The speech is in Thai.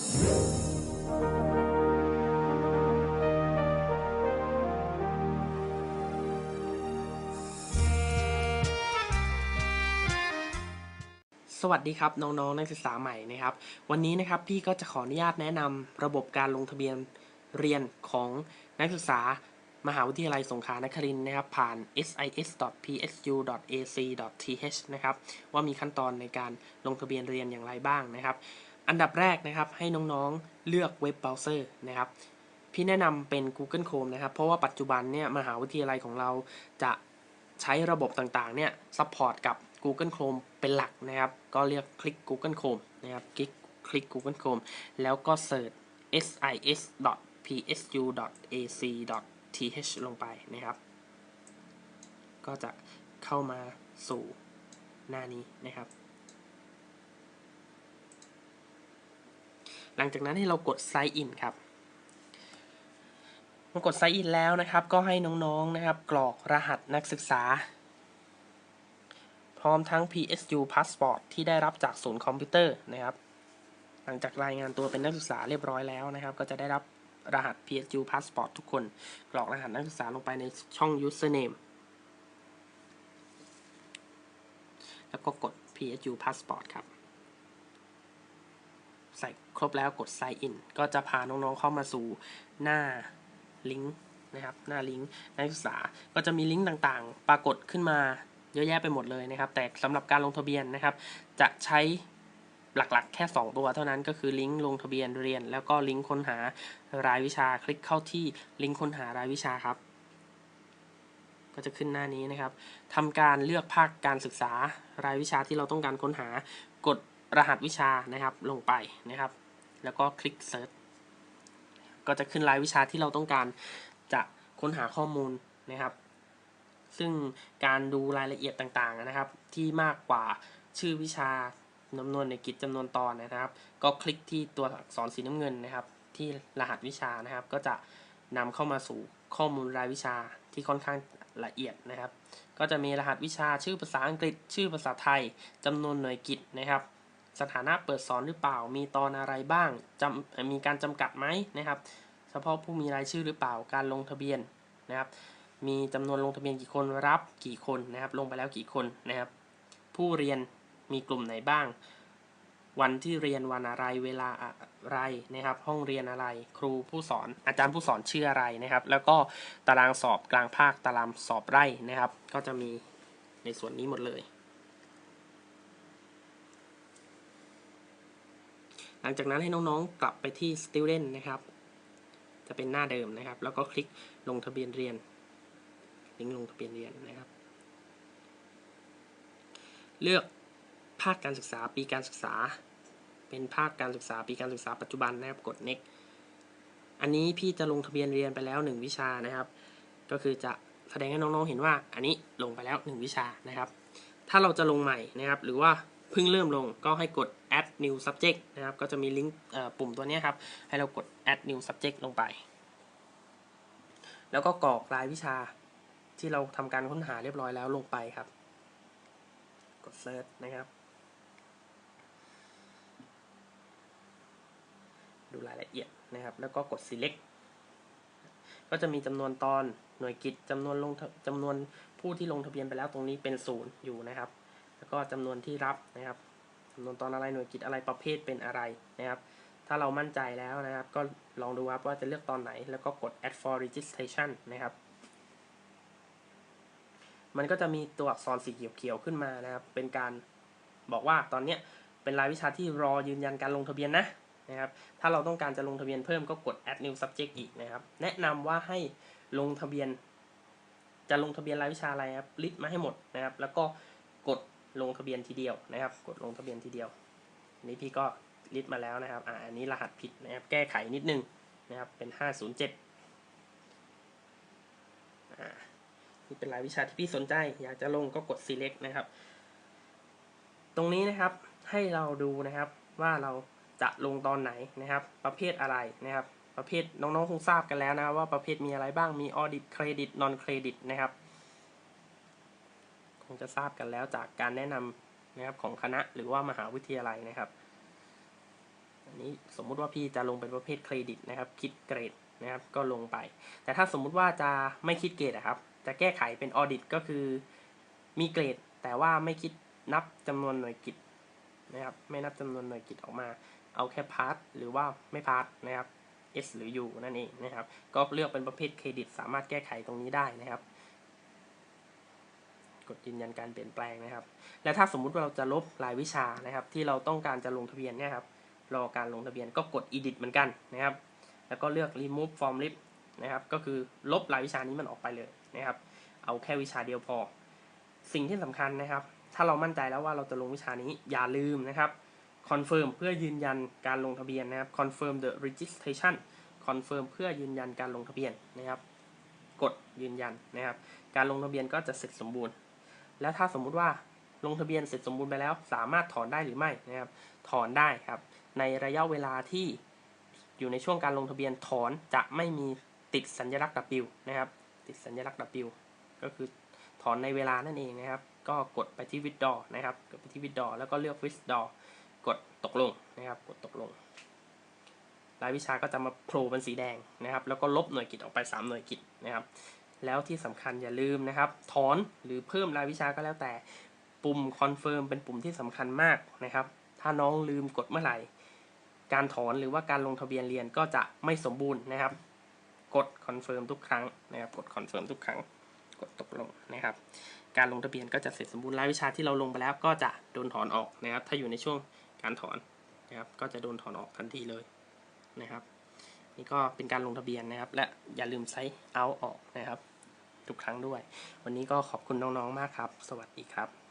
สวัสดีครับ น้องๆนักศึกษาใหม่นะครับ วันนี้นะครับพี่ก็จะขออนุญาตแนะนำระบบการลงทะเบียนเรียนของนักศึกษามหาวิทยาลัยสงขลานครินทร์นะครับ ผ่าน sis.psu.ac.th นะครับ ว่ามีขั้นตอนในการลงทะเบียนเรียนอย่างไรบ้างนะครับ อันดับแรกนะครับให้น้องๆเลือกเว็บเบราว์เซอร์นะครับพี่แนะนำเป็น Google Chrome นะครับ เพราะว่าปัจจุบันเนี่ยมหาวิทยาลัยของเราจะใช้ระบบต่างๆเนี่ยซัพพอร์ตกับ Google Chrome เป็นหลักนะครับ ก็เรียกคลิก Google Chrome นะครับ คลิกคลิก Google Chrome แล้วก็เสิร์ช sis.psu.ac.th ลงไปนะครับ ก็จะเข้ามาสู่หน้านี้นะครับ หลังจากนั้นให้เรากด Sign In ครับเมื่อกด Sign In แล้วนะครับ ก็ให้น้องๆนะครับ กรอกรหัสนักศึกษา พร้อมทั้ง PSU Passport ที่ได้รับจากศูนย์คอมพิวเตอร์นะครับ หลังจากรายงานตัวเป็นนักศึกษาเรียบร้อยแล้วนะครับ ก็จะได้รับรหัส PSU Passport ทุกคน กรอกรหัสนักศึกษาลงไปในช่อง Username แล้วก็กด PSU Passport ครับ ใส่ครบแล้วกด Sign In ก็จะพาน้องๆเข้ามาสู่หน้าลิงก์นะครับ หน้าลิงก์นักศึกษา ก็จะมีลิงก์ต่างๆ ปรากฏขึ้นมาเยอะแยะไปหมดเลยนะครับ แต่สำหรับการลงทะเบียนนะครับ จะใช้หลักๆ แค่ 2 ตัวเท่านั้นก็คือลิงก์ลงทะเบียนเรียน แล้วก็ลิงก์ค้นหารายวิชาคลิกเข้าที่ลิงก์ค้นหารายวิชาครับ ก็จะขึ้นหน้านี้นะครับทำการเลือกภาคการศึกษารายวิชาที่เราต้องการค้นหากด รหัสวิชานะครับลงไปนะครับ แล้วก็คลิก Search ก็จะขึ้นรายวิชาที่เราต้องการจะค้นหาข้อมูลนะครับ ซึ่งการดูรายละเอียดต่างๆนะครับ ที่มากกว่าชื่อวิชาจำนวนในกิจจำนวนตอนนะครับ ก็คลิกที่ตัวอักษรสีน้ำเงินนะครับ ที่รหัสวิชานะครับ ก็จะนำเข้ามาสู่ข้อมูลรายวิชาที่ค่อนข้างละเอียดนะครับ ก็จะมีรหัสวิชาชื่อภาษาอังกฤษ ชื่อภาษาไทยจำนวนหน่วยกิจนะครับ สถานะเปิดสอนหรือเปล่า มีตอนอะไรบ้างจำมีการจำกัดไหมนะครับ เฉพาะผู้มีรายชื่อหรือเปล่า การลงทะเบียนนะครับ มีจำนวนลงทะเบียนกี่คนรับกี่คนนะครับ ลงไปแล้วกี่คนนะครับ ผู้เรียนมีกลุ่มไหนบ้าง วันที่เรียนวันอะไรเวลาอะไรนะครับ ห้องเรียนอะไร ครูผู้สอนอาจารย์ผู้สอนชื่ออะไรนะครับ แล้วก็ตารางสอบกลางภาคตารางสอบไร่นะครับ ก็จะมีในส่วนนี้หมดเลย ลังจากนั้นให้น้องๆ กลับไปที่ student นะครับ จะเป็นหน้าเดิมนะครับ แล้วก็คลิกลงทะเบียนเรียน ลิงก์ลงทะเบียนเรียนนะครับ เลือกภาคการศึกษาปีการศึกษา เป็นภาคการศึกษาปีการศึกษาปัจจุบันนะครับ กด next อันนี้พี่จะลงทะเบียนเรียนไปแล้ว 1 วิชานะครับ ก็คือจะแสดงให้น้องๆ เห็นว่าอันนี้ลงไปแล้ว 1 วิชานะครับ ถ้าเราจะลงใหม่นะครับ หรือว่า พิ่งเริ่มลงก็ให้กด add new subject นะครับ ก็จะมีลิงก์ปุ่มตัวนี้ครับ ให้เรากด add new subject ลงไป แล้วก็กรอกรายวิชาที่เราทำการค้นหาเรียบร้อยแล้วลงไปครับ กด search นะครับ ดูรายละเอียดนะครับ แล้วก็กด select ก็จะมีจำนวนตอนหน่วยกิจจำนวนลงจำนวนผู้ที่ลงทะเบียนไปแล้วตรงนี้เป็นศูนย์อยู่นะครับ แล้วก็จำนวนที่รับนะครับจำนวนตอนอะไรหน่วยกิจอะไรประเภทเป็นอะไรนะครับ ถ้าเรามั่นใจแล้วนะครับ ก็ลองดูครับว่าจะเลือกตอนไหน แล้วก็กด add for registration นะครับ มันก็จะมีตัวอักษรสีเขียวๆขึ้นมานะครับ เป็นการบอกว่าตอนนี้เป็นรายวิชาที่รอยืนยันการลงทะเบียนนะนะครับ ถ้าเราต้องการจะลงทะเบียนเพิ่มก็กด add new subject อีกนะครับ แนะนำว่าให้ลงทะเบียน จะลงทะเบียนรายวิชาอะไรครับลิสต์มาให้หมดนะครับ แล้วก็ ลงทะเบียนทีเดียวนะครับ กดลงทะเบียนทีเดียวนี้พี่ก็ลิสต์มาแล้วนะครับอ่าอันนี้รหัสผิดนะครับ แก้ไขนิดนึงนะครับเป็น 507อ่านี่เป็นรายวิชาที่พี่สนใจ อยากจะลงก็กด select นะครับ ตรงนี้นะครับให้เราดูนะครับว่าเราจะลงตอนไหนนะครับ ประเภทอะไรนะครับ ประเภทน้องๆคงทราบกันแล้วนะว่าประเภทมีอะไรบ้างมี audit credit non credit นะครับ งจะทราบกันแล้วจากการแนะนำนะครับของคณะหรือว่ามหาวิทยาลัยนะครับ อันนี้สมมุติว่าพี่จะลงเป็นประเภทเครดิตนะครับ คิดเกรดนะครับ ก็ลงไป แต่ถ้าสมมุติว่าจะไม่คิดเกรดอะครับ จะแก้ไขเป็นออดิตก็คือมีเกรด แต่ว่าไม่คิดนับจำนวนหน่วยกิจนะครับ ไม่นับจำนวนหน่วยกิจออกมา เอาแค่พาร์ทหรือว่าไม่พาร์ทนะครับ S หรือ U นั่นเองนะครับ ก็เลือกเป็นประเภทเครดิต สามารถแก้ไขตรงนี้ได้นะครับ กดยืนยันการเปลี่ยนแปลงนะครับ และถ้าสมมุติว่าเราจะลบรายวิชานะครับ ที่เราต้องการจะลงทะเบียนเนี่ยครับรอการลงทะเบียนก็กด edit เหมือนกันนะครับ แล้วก็เลือก remove from list นะครับ ก็คือลบรายวิชานี้มันออกไปเลยนะครับ เอาแค่วิชาเดียวพอ สิ่งที่สำคัญนะครับ ถ้าเรามั่นใจแล้วว่าเราจะลงวิชานี้อย่าลืมนะครับ confirm เพื่อยืนยันการลงทะเบียนนะครับ confirm the registration confirm เพื่อยืนยันการลงทะเบียนนะครับ กดยืนยันนะครับ การลงทะเบียนก็จะเสร็จสมบูรณ์ แล้วถ้าสมมุติว่าลงทะเบียนเสร็จสมบูรณ์ไปแล้ว สามารถถอนได้หรือไม่นะครับ ถอนได้ครับ ในระยะเวลาที่อยู่ในช่วงการลงทะเบียนถอนจะไม่มีติดสัญลักษณ์ W นะครับ ติดสัญลักษณ์ W ก็คือถอนในเวลานั่นเองนะครับ ก็กดไปที่ withdraw นะครับ กดไปที่ withdraw แล้วก็เลือก withdraw กดตกลงนะครับ กดตกลง รายวิชาก็จะมาโผล่เป็นสีแดงนะครับ แล้วก็ลบหน่วยกิจออกไป 3 หน่วยกิจนะครับ แล้วที่สำคัญอย่าลืมนะครับ ถอนหรือเพิ่มรายวิชาก็แล้วแต่ ปุ่ม confirm เป็นปุ่มที่สำคัญมากนะครับ ถ้าน้องลืมกดเมื่อไหร่ การถอนหรือว่าการลงทะเบียนเรียนก็จะไม่สมบูรณ์นะครับ กด confirm ทุกครั้งนะครับ กด confirm ทุกครั้ง กดตกลงนะครับ การลงทะเบียนก็จะเสร็จสมบูรณ์รายวิชาที่เราลงไปแล้ว ก็จะโดนถอนออกนะครับ ถ้าอยู่ในช่วงการถอนนะครับ ก็จะโดนถอนออกทันทีเลยนะครับ นี่ก็เป็นการลงทะเบียนนะครับ และอย่าลืมใช้เอาออกนะครับ ทุกครั้งด้วย วันนี้ก็ขอบคุณน้องๆมากครับ สวัสดีครับ